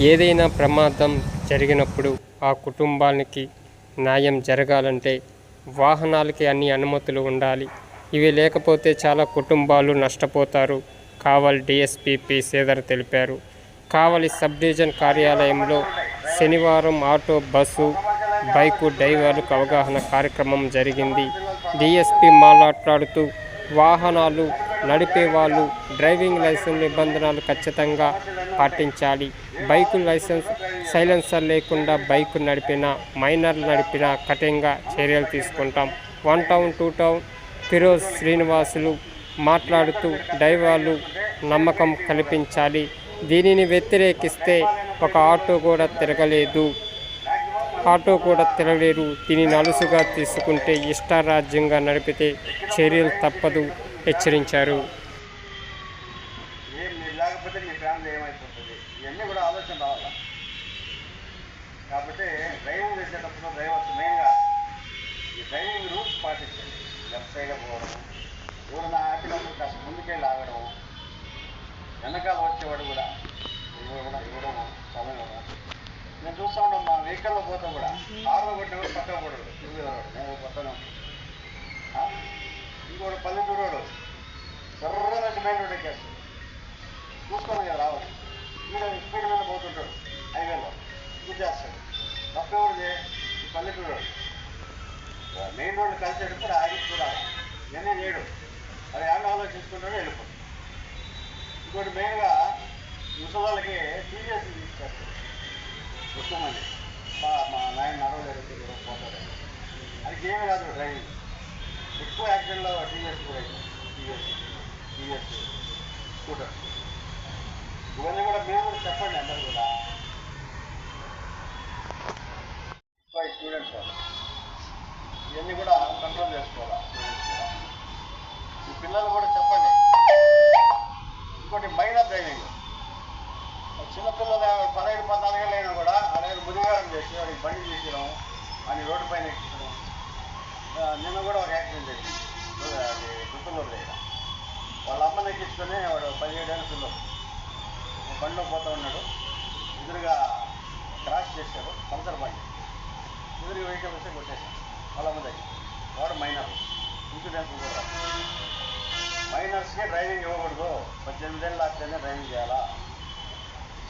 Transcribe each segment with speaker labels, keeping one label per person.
Speaker 1: ఏదైనా ప్రమాదం జరిగినప్పుడు ఆ కుటుంబానికి న్యాయం జరగాలంటే వాహనాలకి అన్ని అనుమతులు ఉండాలి. ఇవి లేకపోతే చాలా కుటుంబాలు నష్టపోతారు కావల్ డిఎస్పీ పి. శ్రీధర్ తెలిపారు. కావలి సబ్ డివిజన్ కార్యాలయంలో శనివారం ఆటో బస్సు బైకు డ్రైవర్లకు అవగాహన కార్యక్రమం జరిగింది. డిఎస్పీ మాట్లాడుతూ వాహనాలు నడిపే వాళ్ళు డ్రైవింగ్ లైసెన్స్ నిబంధనలు ఖచ్చితంగా పాటించాలి. బైకు లైసెన్స్ సైలెన్సర్ లేకుండా బైకు నడిపిన మైనర్లు నడిపిన కఠినంగా చర్యలు తీసుకుంటాం. One town two town Firoz Srinivasulu మాట్లాడుతూ డ్రైవర్లు నమ్మకం కల్పించాలి. దీనిని వ్యతిరేకిస్తే ఒక ఆటో కూడా తిరగలేదు. ఆటో కూడా తిరగలేరు దీనిని అలుసుగా తీసుకుంటే ఇష్టారాజ్యంగా నడిపితే చర్యలు తప్పదు. హెచ్చరించారు.
Speaker 2: ఏం మీరు లేకపోతే మీ ఫ్యామిలీ ఏమైపోతుంది? ఇవన్నీ కూడా ఆలోచన రావాలి? కాబట్టి డ్రైవింగ్ చేసేటప్పుడు డ్రైవర్స్ మెయిన్గా ఈ డ్రైవింగ్ రూల్స్ పాటించండి. లెఫ్ట్ సైడ్ పోవడం ఎవరైనా ఆపినప్పుడు కాస్త ముందుకెళ్ళి ఆగడం వెనకాల వచ్చేవాడు కూడా ఇవ్వడం ఇవ్వడం సమయం ఇవ్వడం నేను చూస్తా ఉంటాను మా వెహికల్లో పోతే కూడా కారులో కొట్టినప్పుడు పక్కన పడడు టూ వీలర్ వాడు. నేను కొత్తనే చేస్తాడు. పక్క ఈ పల్లెటూరు మెయిన్ రోడ్డు కలిసేటప్పుడు ఆగి చూడాలి నేనే చేయడు అది ఏమన్నా ఆలోచించుకుంటాడో వెళ్ళిపోతాడు ఇంకోటి మెయిన్గా ముసలాళ్ళకి టీవీఎస్ తీసుకొస్తారు ఎక్కువ మంది మా మా నాయన నడవలేదు పోతాడు. అది ఏమి కాదు డ్రైవింగ్. ఎక్కువ యాక్సిడెంట్లో టీవీఎస్ కూడా అవుతుంది టీవీఎస్ స్కూటర్. ఇవన్నీ కూడా మీరు కూడా చెప్పండి అందరు కూడా ఎక్కువ స్టూడెంట్స్ వాళ్ళు ఇవన్నీ కూడా కంట్రోల్ చేసుకోవాలి? స్టూడెంట్స్ కూడా ఈ పిల్లలు కూడా చెప్పండి. ఇంకోటి మైనర్ డ్రైవింగ్ చిన్నపిల్లలు పదహైదు పద్నాలుగేళ్ళు అయినా కూడా అలాగే ముదిగారం చేసి వాడికి బండి తీసడం అని రోడ్డు పైన ఎక్కించడం. నిన్న కూడా ఒక యాక్సిడెంట్ జరిగింది. అది గుంటూరు దగ్గర వాళ్ళ అమ్మని ఎక్కించుకొని వాడు పదిహేడేళ్ళ పిల్లలు. బండిలో పోతా ఉన్నాడు. ఎదురుగా క్రాష్ చేశారు. పంచర్ బండి. ఎదురుగా వెహికల్ వస్తే కొట్టేశాడు వాళ్ళ అమ్మ వాడు మైనర్ ఇన్సూరెన్స్ కూడా మైనర్స్కి డ్రైవింగ్ ఇవ్వకూడదు పద్దెనిమిది ఏళ్ళు దాటితేనే డ్రైవింగ్ చేయాలా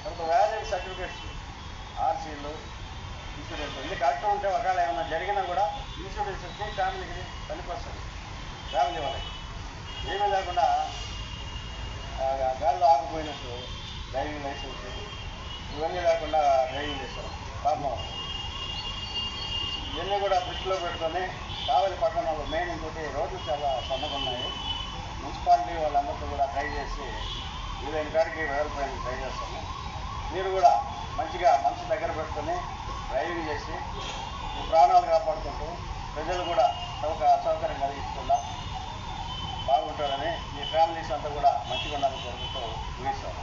Speaker 2: కొంత వ్యాలిడ్ సర్టిఫికేట్స్ ఆర్సీలు ఇన్సూరెన్స్ ఇన్ని కరెక్ట్ ఉంటే ఒకవేళ ఏమైనా జరిగినా కూడా ఇన్సూరెన్స్ వచ్చి ఫ్యామిలీకి పనికొస్తుంది ఫ్యామిలీ వాళ్ళకి ఏమీ లేకుండా గాల్లో ఆగిపోయినట్టు డ్రైవింగ్ లైసెన్స్ ఇవన్నీ లేకుండా డ్రైవింగ్ చేస్తారు పాపం. ఇవన్నీ కూడా దృష్టిలో పెట్టుకొని కావలి పట్టణంలో మెయిన్ ఇంకోటి రోడ్లు చాలా సన్నగున్నాయి మున్సిపాలిటీ వాళ్ళందరితో కూడా ట్రై చేసి వీలైన కాడికి వెడల్పోయిన ట్రై చేస్తాము. మీరు కూడా మంచిగా మనసు దగ్గర పెట్టుకొని డ్రైవింగ్ చేసి మీ ప్రాణాలు కాపాడుకుంటూ ప్రజలు కూడా సౌక అసౌకర్యం కలిగించకుండా బాగుంటారని మీ ఫ్యామిలీస్ అంతా కూడా మంచిగా ఉండాలని కోరుకుంటూ ముగిస్తాం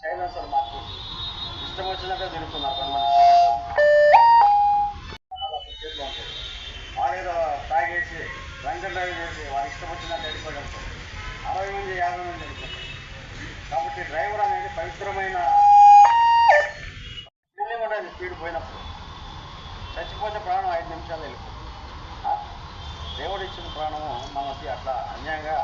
Speaker 2: సైలెన్సర్ మార్పు ఇష్టం వచ్చినట్టే తెలుసు తాగేసి డ్రంక్ డ్రైవ్ చేసి వాడు ఇష్టం వచ్చినట్టు వెళ్ళిపోయాడు అరవై మంది యాభై మంది వెళ్ళిపోతారు కాబట్టి డ్రైవర్ అనేది పవిత్రమైన ఫీలింగ్ ఉంటుంది స్పీడ్ పోయినప్పుడు. చచ్చిపోతే ప్రాణం ఐదు నిమిషాలు వెళ్ళిపోతుంది. దేవుడు ఇచ్చిన ప్రాణము మనకి అట్లా అన్యాయంగా